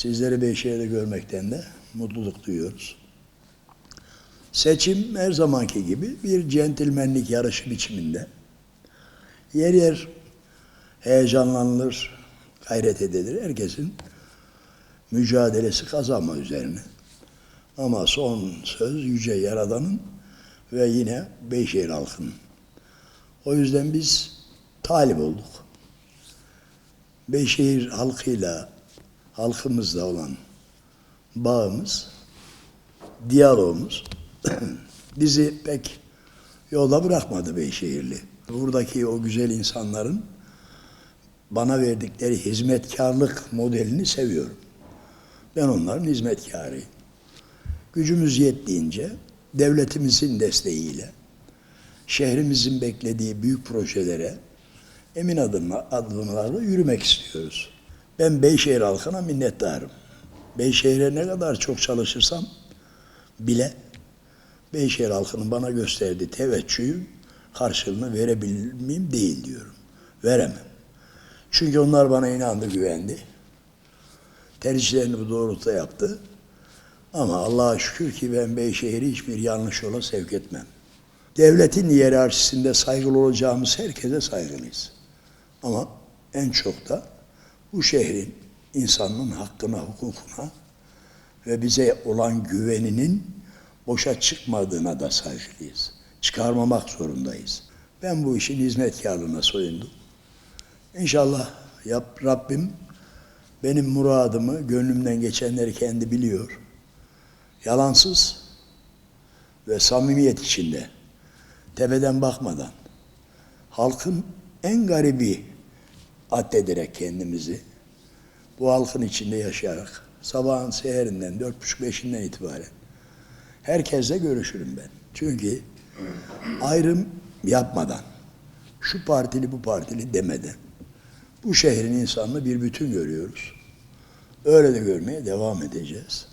Sizleri Beyşehir'de görmekten de mutluluk duyuyoruz. Seçim her zamanki gibi bir centilmenlik yarışı biçiminde. Yer yer heyecanlanılır, gayret edilir. Herkesin mücadelesi kazanma üzerine. Ama son söz Yüce Yaradan'ın ve yine Beyşehir halkının. O yüzden biz talip olduk. Beyşehir halkıyla, halkımızla olan bağımız, diyalogumuz bizi pek yola bırakmadı Beyşehirli. Buradaki o güzel insanların bana verdikleri hizmetkarlık modelini seviyorum. Ben onların hizmetkarıyım. Gücümüz yettiğince devletimizin desteğiyle şehrimizin beklediği büyük projelere emin adımla, adımlarla yürümek istiyoruz. Ben Beyşehir halkına minnettarım. Beyşehir'e ne kadar çok çalışırsam bile Beyşehir halkının bana gösterdiği teveccühü karşılığını verebilir miyim değil diyorum. Veremem. Çünkü onlar bana inandı, güvendi. Tercihlerini bu doğrultuda yaptı. Ama Allah'a şükür ki ben Beyşehir'i hiçbir yanlış yola sevk etmem. Devletin hiyerarşisinde saygılı olacağımız herkese saygılıyız. Ama en çok da bu şehrin insanın hakkına, hukukuna ve bize olan güveninin boşa çıkmadığına da saygılıyız. Çıkarmamak zorundayız. Ben bu işin hizmetkarlığına soyundum. İnşallah yap, Rabbim benim muradımı, gönlümden geçenleri kendi biliyor. Yalansız ve samimiyet içinde, tepeden bakmadan, halkın en garibi addederek kendimizi, bu halkın içinde yaşayarak, sabahın seherinden, dört buçuk beşinden itibaren herkesle görüşürüm ben. Çünkü ayrım yapmadan, şu partili bu partili demeden, bu şehrin insanını bir bütün görüyoruz. Öyle de görmeye devam edeceğiz.